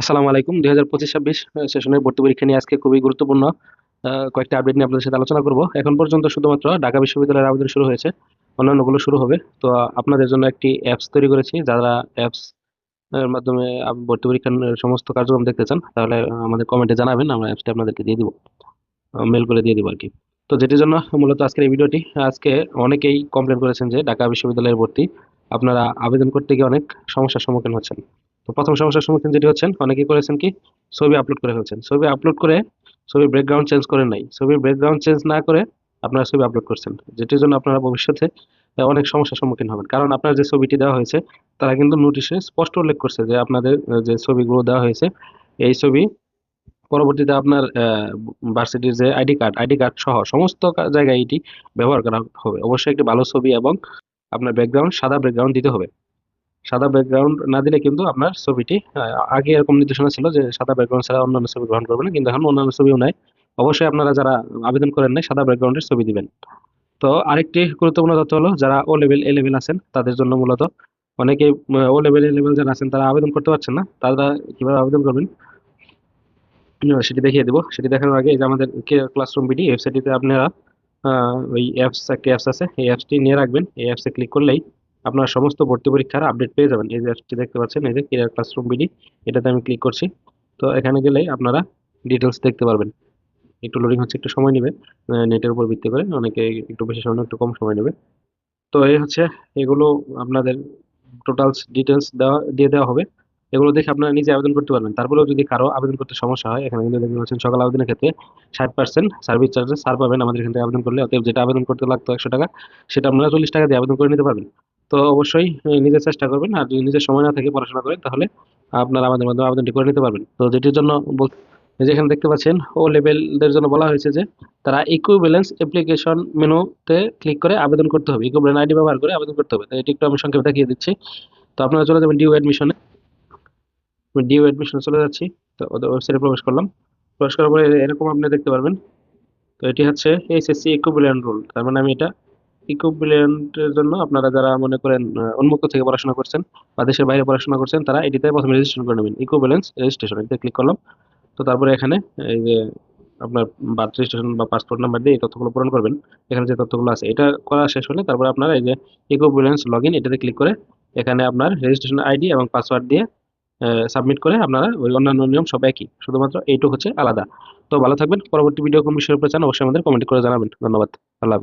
আসসালামু আলাইকুম। দুই হাজার পঁচিশ ছাব্বিশ সেশনের ভর্তি পরীক্ষা নিয়ে আজকে খুবই গুরুত্বপূর্ণ কয়েকটা আপডেট নিয়ে আপনাদের সাথে আলোচনা করব। এখন পর্যন্ত শুধুমাত্র ঢাকা বিশ্ববিদ্যালয়ের আবেদন শুরু হয়েছে, অন্যান্যগুলো শুরু হবে। তো আপনাদের জন্য একটি অ্যাপস তৈরি করেছি, যারা অ্যাপস এর মাধ্যমে ভর্তি পরীক্ষার সমস্ত কার্যক্রম দেখতে চান, তাহলে আমাদের কমেন্টে জানাবেন, আমরা অ্যাপসটা আপনাদেরকে দিয়ে দিব মেল করে দিয়ে দিব আর কি। তো যেটির জন্য মূলত আজকের এই ভিডিওটি, আজকে অনেকেই কমপ্লেন করেছেন যে ঢাকা বিশ্ববিদ্যালয়ের ভর্তি, আপনারা আবেদন করতে গিয়ে অনেক সমস্যার সম্মুখীন হচ্ছেন। প্রথম সমস্যার সম্মুখীন যেটি হচ্ছেন, অনেকেই করেছেন কি, ছবি আপলোড করে ফেলছেন। ছবি আপলোড করে, ছবির ব্যাকগ্রাউন্ড চেঞ্জ করেন নাই। ছবির ব্যাকগ্রাউন্ড চেঞ্জ না করে আপনারা ছবি আপলোড করছেন। যেটির জন্য আপনারা ভবিষ্যতে অনেক সমস্যার সম্মুখীন হবেন। কারণ আপনার যে ছবিটি দেওয়া হয়েছে, তারা কিন্তু নোটিশে স্পষ্ট উল্লেখ করছে যে আপনাদের যে ছবিগুলো দেওয়া হয়েছে, এই ছবি পরবর্তীতে আপনার ভার্সিটির যে আইডি কার্ড আইডি কার্ড সহ সমস্ত জায়গায় এটি ব্যবহার করা হবে। অবশ্যই একটি ভালো ছবি এবং আপনার ব্যাকগ্রাউন্ড সাদা ব্যাকগ্রাউন্ড দিতে হবে। সাদা ব্যাকগ্রাউন্ড না দিলে কিন্তু আপনার ছবিটি আগে এরকম নির্দেশনা ছিল যে সাদা ব্যাকগ্রাউন্ড ছাড়া অন্যান্য ছবি গ্রহণ করবে না, কিন্তু এখন অন্যান্য ছবিও নাই। অবশ্যই আপনারা যারা আবেদন করেন নাই, সাদা ব্যাকগ্রাউন্ডের ছবি দিবেন। তো আরেকটি গুরুত্বপূর্ণ তথ্য হলো, যারা ও লেভেল এ লেভেল আছেন, তাদের জন্য মূলত অনেকে ও লেভেল এ লেভেল যারা আছেন, তারা আবেদন করতে পারছেন না, তারা কীভাবে আবেদন করবেন? সেটি দেখিয়ে দেবো। সেটি দেখানোর আগে যে আমাদের ক্লাসরুম বিডি ওয়েবসাইটটিতে আপনারা ওই অ্যাপস একটি অ্যাপস আছে, এই অ্যাপসটি নিয়ে রাখবেন। এই অ্যাপসে ক্লিক করলেই আপনারা সমস্ত ভর্তি পরীক্ষার আপডেট পেয়ে যাবেন। এই যে দেখতে পাচ্ছেন, এই যে ক্লিয়ার ক্লাসরুম বিডি এটাতে আমি ক্লিক করছি। তো এখানে গেলেই আপনারা ডিটেলস দেখতে পারবেন। একটু লোডিং হচ্ছে, একটু সময় নেবে। নেটের উপর ভিত্তি করে অনেকে একটু বেশি সময় একটু কম সময় নেবে। তো এই হচ্ছে, এগুলো আপনাদের টোটালস ডিটেলস দেওয়া, দিয়ে দেওয়া হবে। এগুলো দেখে আপনারা নিজে আবেদন করতে পারবেন। তারপরেও যদি কারও আবেদন করতে সমস্যা হয়, এখানে কিন্তু দেখতে পাচ্ছেন, সকাল আবেদনের ক্ষেত্রে ষাট পার্সেন্ট সার্ভিস চার্জে ছাড় পাবেন আমাদের এখান থেকে আবেদন করলে। অতএব যেটা আবেদন করতে লাগতো একশো টাকা, সেটা আপনারা চল্লিশ টাকা দিয়ে আবেদন করে নিতে পারবেন। তো অবশ্যই আহ, নিজে চেষ্টা করবেন। আর যদি নিজের সময় না থাকে পড়াশোনা করেন তাহলে আপনারা আমাদের মাধ্যমে আবেদনটি করে নিতে পারবেন। তো যেটির জন্য বল এই যে এখানে দেখতে পাচ্ছেন ও লেভেলদের জন্য বলা হয়েছে যে তারা ইকুইভ্যালেন্স অ্যাপ্লিকেশন মেনুতে ক্লিক করে আবেদন করতে হবে। ইকুইভ্যালেন্ট আইডি ব্যবহার করে আবেদন করতে হবে। তো এটি একটু আমি সংক্ষেপে দেখিয়ে দিচ্ছি। তো আপনারা চলে যাবেন ডিউ অ্যাডমিশনে ডিউ অ্যাডমিশনে চলে যাচ্ছি। তো ওদের ওয়েবসাইটে প্রবেশ করলাম। প্রবেশ করার পরে এরকম আপনি দেখতে পারবেন। তো এটি হচ্ছে এইচএসসি ইকুইভ্যালেন্ট রুল তার মানে আমি এটা ইকুইভ্যালেন্টের জন্য আপনারা যারা মনে করেন উন্মুক্ত থেকে পড়াশোনা করছেন বা দেশের বাইরে পড়াশোনা করছেন, তারা এটিতে প্রথমে রেজিস্ট্রেশন করে নেবেন। ইকুইভ্যালেন্স রেজিস্ট্রেশন এটিতে ক্লিক করলাম। তো তারপরে এখানে এই যে আপনার বার্থ রেজিস্ট্রেশন বা পাসপোর্ট নাম্বার দিয়ে এই তথ্যগুলো পূরণ করবেন। এখানে যে তথ্যগুলো আছে, এটা করা শেষ হলে তারপরে আপনারা এই যে ইকুইভ্যালেন্স লগ ইন এটাতে ক্লিক করে এখানে আপনার রেজিস্ট্রেশন আইডি এবং পাসওয়ার্ড দিয়ে সাবমিট করে আপনারা ওই অন্যান্য নিয়ম সব একই, শুধুমাত্র এইটুকু হচ্ছে আলাদা। তো ভালো থাকবেন। পরবর্তী ভিডিও কোন বিষয়ের উপরে চান, অবশ্যই আমাদের কমেন্ট করে জানাবেন। ধন্যবাদ। আল্লাহ হাফেজ।